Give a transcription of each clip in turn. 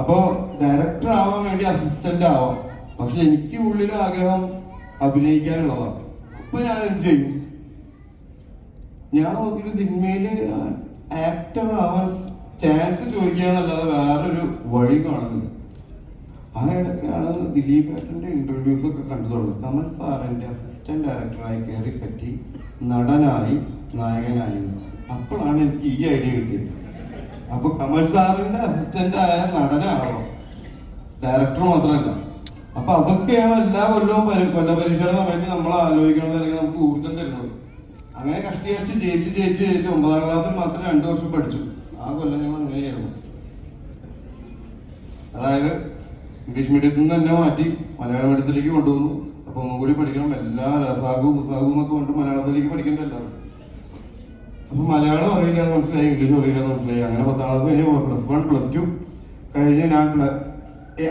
അപ്പോ ഡയറക്ടർ ആവാൻ വേണ്ടി അസിസ്റ്റന്റ് ആവാം. പക്ഷെ എനിക്ക് ഉള്ളിൽ ആഗ്രഹം അഭിനയിക്കാനുള്ളതാണ്. അപ്പൊ ഞാൻ എന്ത് ചെയ്യും? ഞാൻ നോക്കിയിട്ട് സിനിമയിൽ ആക്ടർ ആവാൻ ചാൻസ് ചോദിക്കുക എന്നല്ലാതെ വേറൊരു വഴി കാണുന്നില്ല. ആ ഇടയ്ക്കാണ് ദിലീപ് ഏട്ടന്റെ ഇന്റർവ്യൂസ് ഒക്കെ കണ്ടു തുടങ്ങുന്നത് കമൽ സാറിന്റെ അസിസ്റ്റന്റ് ഡയറക്ടറായി കയറി പറ്റി നടനായി നായകനായി. അപ്പോഴാണ് എനിക്ക് ഈ ഐഡിയ കിട്ടിയത്. അപ്പൊ കമൽ സാറിന്റെ അസിസ്റ്റന്റ് ആയ നടനാണോ ഡയറക്ടർ മാത്രല്ല. അപ്പൊ അതൊക്കെയാണ് എല്ലാ കൊല്ലവും കൊല്ല പരീക്ഷയുടെ സമയത്ത് നമ്മൾ ആലോചിക്കണത് അല്ലെങ്കിൽ നമുക്ക് ഊർജം തരുന്നത്. അങ്ങനെ കഷ്ടി കഷ്ടി ജയിച്ച് ജയിച്ച് ജയിച്ച് ഒമ്പതാം ക്ലാസ്സിൽ മാത്രം രണ്ടു വർഷം പഠിച്ചു. ആ കൊല്ലം ഞങ്ങൾ അങ്ങനെയായിരുന്നു. അതായത് ഇംഗ്ലീഷ് മീഡിയത്തിൽ നിന്ന് തന്നെ മാറ്റി മലയാള മീഡിയത്തിലേക്ക് കൊണ്ടുവന്നു. അപ്പൊ ഒന്നും കൂടി പഠിക്കണം. എല്ലാ രസാഗു പുസാഗു എന്നൊക്കെ കൊണ്ട് മലയാളത്തിലേക്ക് എല്ലാവരും അപ്പൊ മലയാളം അറിയില്ല എന്ന് മനസ്സിലായി ഇംഗ്ലീഷ് അറിയില്ല മനസ്സിലായി. അങ്ങനെ പത്താം ക്ലാസ് കഴിഞ്ഞ് പ്ലസ് വൺ പ്ലസ് ടു കഴിഞ്ഞ് ഞാൻ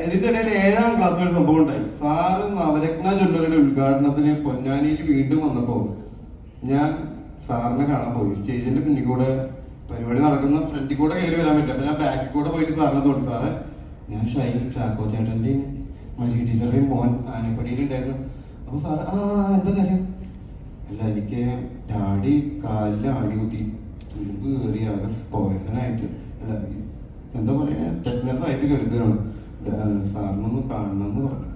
ഇതിന്റെ ഇടയിൽ ഏഴാം ക്ലാസ്സിൽ ഒരു സംഭവം ഉണ്ടായി. സാറ് നവരത്ന ജ്വല്ലറിയുടെ ഉദ്ഘാടനത്തിന് പൊന്നാനിയിൽ വീണ്ടും വന്നപ്പോൾ ഞാൻ സാറിനെ കാണാൻ പോയി. സ്റ്റേജിന്റെ പിന്നിൽ കൂടെ പരിപാടി നടക്കുന്ന ഫ്രണ്ടിൽ കൂടെ കയറി വരാൻ പറ്റില്ല അപ്പൊ ഞാൻ ബാക്കിൽ കൂടെ പോയിട്ട് സാറിനെ തോന്നി. സാറേ ഞാൻ ഷൈൻ ചാക്കോ ചേട്ടന്റെയും മലി ടീച്ചറുടെയും മോൻ ആനപ്പടിയിലുണ്ടായിരുന്നു. അപ്പൊ സാറ് ആ എന്താ കാര്യം? അല്ല എനിക്ക് ഡാഡി കാലിൽ ആണി കുത്തി തുരുമ്പ് കയറി ആകെ പോയസൺ ആയിട്ട്. അല്ല എന്താ പറയാ ടെറ്റ്നസ് ആയിട്ട് കിടക്കുകയാണ്. സാറിനൊന്ന് കാണണം എന്ന് പറഞ്ഞു.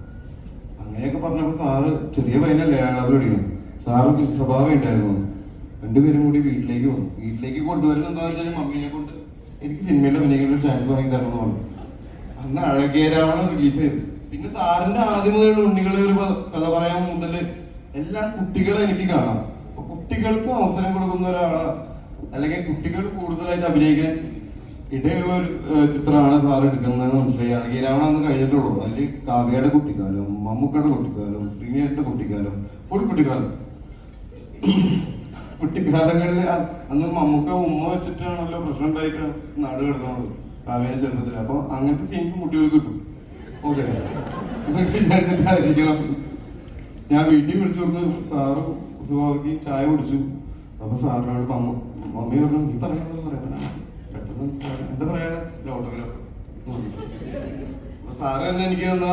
അങ്ങനെയൊക്കെ പറഞ്ഞപ്പോൾ സാറ് ചെറിയ പയ്യനല്ലേ ഏഴാം ക്ലാസ് പഠിക്കണം സാറ് സ്വഭാവം ഉണ്ടായിരുന്നു. രണ്ടുപേരും കൂടി വീട്ടിലേക്ക് വന്നു. വീട്ടിലേക്ക് കൊണ്ടുവരുന്ന എന്താ വെച്ചാൽ മമ്മീനെ കൊണ്ട് എനിക്ക് സിനിമയിൽ അഭിനയിക്കുന്ന ചാൻസ് വാങ്ങി തരണം എന്ന് പറഞ്ഞു. അന്ന് അഴകേരാവണം റിലീസ് ചെയ്തു. പിന്നെ സാറിന്റെ ആദ്യം മുതലുള്ള ഉണ്ണികളെ ഒരു കഥ പറയാൻ മുതൽ എല്ലാ കുട്ടികളും എനിക്ക് കാണാം. അപ്പൊ കുട്ടികൾക്കും അവസരം കൊടുക്കുന്ന ഒരാൾ. അല്ലെങ്കിൽ കുട്ടികൾ കൂടുതലായിട്ട് അഭിനയിക്കാൻ ഇടയുള്ള ഒരു ചിത്രമാണ് സാർ എടുക്കുന്നതെന്ന് മനസ്സിലായി. അഴകേരാവണം അന്ന് കഴിഞ്ഞിട്ടുള്ളൂ. അതിൽ കാവ്യയുടെ കുട്ടിക്കാലം മമ്മൂക്കയുടെ കുട്ടിക്കാലം ശ്രീനിയുടെ കുട്ടിക്കാലം ഫുൾ കുട്ടിക്കാലം. കുട്ടിക്കാലങ്ങളിൽ അന്ന് മമ്മൂക്ക ഉമ്മ വെച്ചിട്ടാണല്ലോ പ്രശ്നം ഉണ്ടായിട്ട് നാട് കിടക്കുന്നത് കാവ്യയുടെ ചെറുപ്പത്തിൽ അപ്പൊ അങ്ങനത്തെ സീൻസ് കുട്ടികൾക്ക് കിട്ടും. ഓക്കെ. വിചാരിച്ചിട്ടായിരിക്കണം ഞാൻ വീട്ടിൽ വിളിച്ചു കൊടുത്ത് സാറും സുഖമാക്കി ചായ കുടിച്ചു. അപ്പൊ സാറിനോട് മമ്മ പറഞ്ഞു നീ പറയാനുള്ളത് പറയാം പെട്ടെന്ന് എന്താ പറയാ? ഓട്ടോഗ്രാഫ് സാറ് തന്നെ എനിക്ക് തന്ന